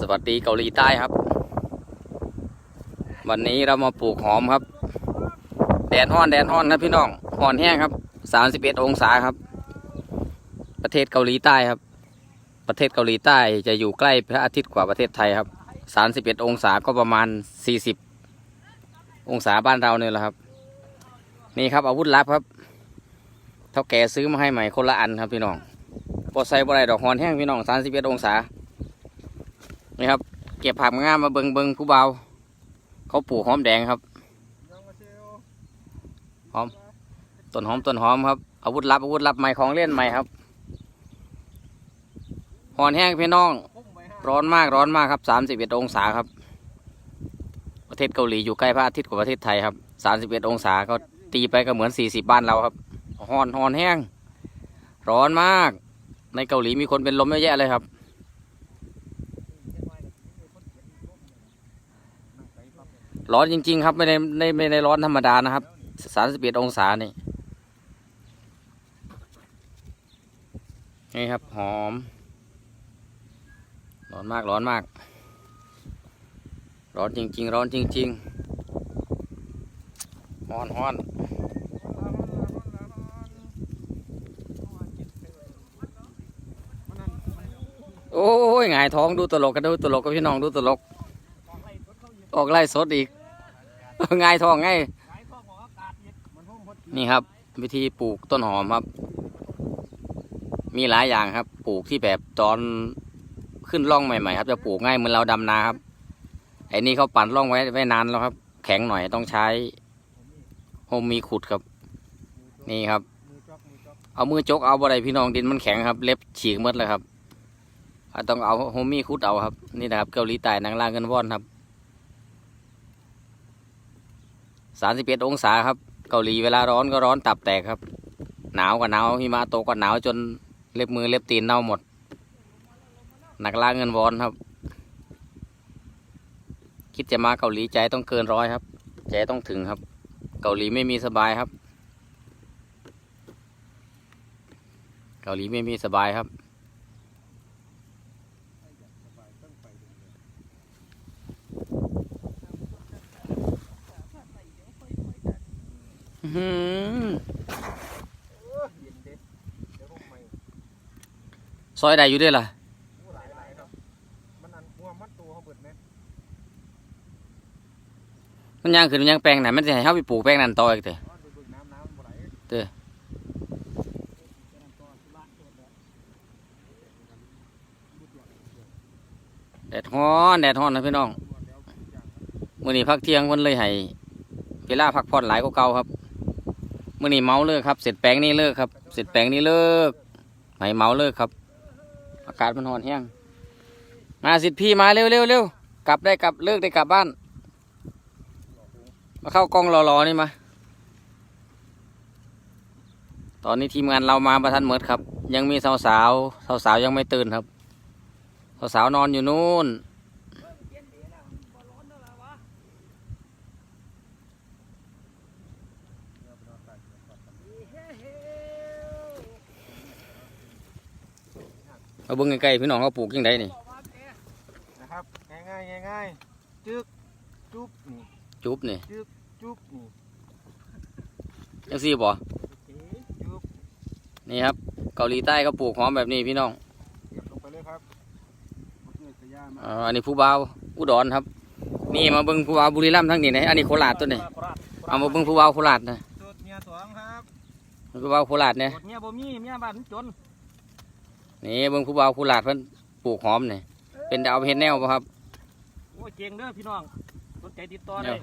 สวัสดีเกาหลีใต้ครับ วันนี้เรามาปลูกหอมครับ แดดฮ้อนแดดฮ้อนนะพี่น้องฮ้อนแห้งครับสามสิบเอ็ดองศาครับ ประเทศเกาหลีใต้ครับ ประเทศเกาหลีใต้จะอยู่ใกล้พระอาทิตย์กว่าประเทศไทยครับสามสิบเอ็ดองศาก็ประมาณสี่สิบองศาบ้านเราเนี่ยแหละครับ นี่ครับอาวุธลับครับเท่าแก่ซื้อมาให้ใหม่คนละอันครับพี่น้องปอใส่บ่ได้ดอกฮอนแห้งพี่น้องสามสิบเอ็ดองศา นี่ครับ เก็บผักงามมาเบิงเบิงผู้เบาเขาปลูกหอมแดงครับหอมต้นหอมต้นหอมครับอาวุธลับอาวุธลับใหม่ของเล่นใหม่ครับหอนแห้งพี่น้อง ร้อนมากร้อนมากครับสามสิบเอ็ดองศาครับ ประเทศเกาหลีอยู่ใกล้พระอาทิตย์กว่าประเทศไทยครับสามสิบเอ็ดองศาก็ตีไปก็เหมือนสี่สิบบ้านเราครับหอนหอนแห้ง ร้อนมาก ในเกาหลีมีคนเป็นลมเยอะแยะเลยครับ ร้อนจริง ๆ ครับไม่ได้ไม่ไม่ได้ร้อนธรรมดานะครับสามสิบเอ็ดองศานี่นี่ครับหอม ร้อนมากร้อนมาก ร้อนจริง ๆ ร้อนจริงๆฮ้อนฮ้อนโอ้ยหงายท้องดูตลกกันดูตลกกับพี่น้องดูตลก ออกไล่สดอีก ง่ายทองง่ายนี่ครับ วิธีปลูกต้นหอมครับ มีหลายอย่างครับ ปลูกที่แบบตอนขึ้นร่องใหม่ๆครับจะปลูกง่ายเหมือนเราดำนาครับไอ้นี่เขาปั่นร่องไว้ไว้นานแล้วครับ แข็งหน่อยต้องใช้โฮมมีขุดครับ นี่ครับ เอามือจกเอาบ่ได้พี่น้องดินมันแข็งครับ เล็บฉีกหมดเลยครับอะต้องเอาโฮมมีขุดเอาครับ นี่นะครับเกาหลีใต้นางล่างเงินว่อนครับ สามสิบเอ็ดองศาครับ เกาหลีเวลาร้อนก็ร้อนตับแตกครับ หนาวก็หนาวหิมะตกก็หนาวจนเล็บมือเล็บตีนเน่าหมด หนักล่าเงินวอนครับ คิดจะมาเกาหลีใจต้องเกินร้อยครับ ใจต้องถึงครับ เกาหลีไม่มีสบายครับ เกาหลีไม่มีสบายครับ หือซอยใดอยู่ด้วยล่ะมันอันหัวมัดตัวเขาเบิดไหมมันยังขึ้นมันยังแปลงไหนมันจะให้เขาไปปลูกแปลงนั้นต่ออีกเถอะเด้อแดดฮ้อนแดดฮ้อนนะพี่น้องมื้อนี้พักเที่ยงวันเลยให้เวลาพักผ่อนหลายกว่าเก่าครับ มื้อนี้เมาเลิกครับ เสร็จแปลงนี้เลิกครับ เสร็จแปลงนี้เลิกให้เมาเลิกครับ อากาศมันร้อนแห้งมาสิทธิ์พี่มาเร็วเร็วเร็วกลับได้กลับเลิกได้กลับบ้าน มาเข้ากล้องรอๆนี่มา ตอนนี้ทีมงานเรามาประทันเมิดครับ ยังมีสาวสาวสาวสาวๆยังไม่ตื่นครับ สาวสาวๆนอนอยู่นู่น เอาเบิ้งใกล้ๆพี่น้องเขาปลูกยังไงนี่นะครับง่ายง่ายง่ายง่ายๆจึ๊กจุ๊บนี่จุ๊บนี่จุ๊บนี่ยังซี่บ่จุ๊บนี่ครับเกาหลีใต้เขาปลูกหอมแบบนี้พี่น้องเก็บลงไปเลยครับบ่เกิดกระยามาอ่าอันนี้ผู้บ่าวอุดรครับ นี่มาเบิ้งผู้บ่าวบุรีรัมย์ทั้งนี้นะอันนี้โคราชตัวนี้เอามาเบิ้งผู้บ่าวโคราชนะสูตรเมียสองครับผู้บ่าวโคราชเนี่ยสูตรเมียบ่มีเมียบ้านจน นี่เบิ้งผู้บ่าวโคราชเพิ่นปลูกหอมนี่เป็นดาวเห็ดแนวป่ะครับโอ้ยเก่งเด้อพี่น้องสนใจติดต่อเดี๋ได้ยว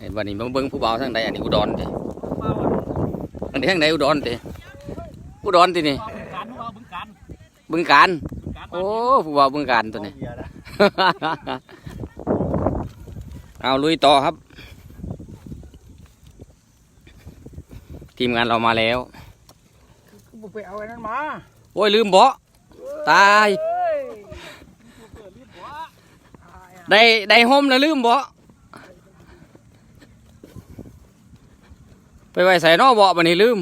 เห็นวันนี้มาเบิ้งผู้บ่าวทางใดอันนี้อุดรติเบาอันนี้ทางใดอุดรติอุดรตินี่บึงการเบาบึงการบึงการบึงการโอ้ผู้บ่าวบึงการตัวนี้ เอาลุยต่อครับ ทีมงานเรามาแล้ว กูไปเอาไอ้นั้นมา โอ้ยลืมเบาะตายเฮ้ยได้ได้ห่มแล้วลืมเบาะไปไว้ใส่นอกเบาะบันนี้ลืม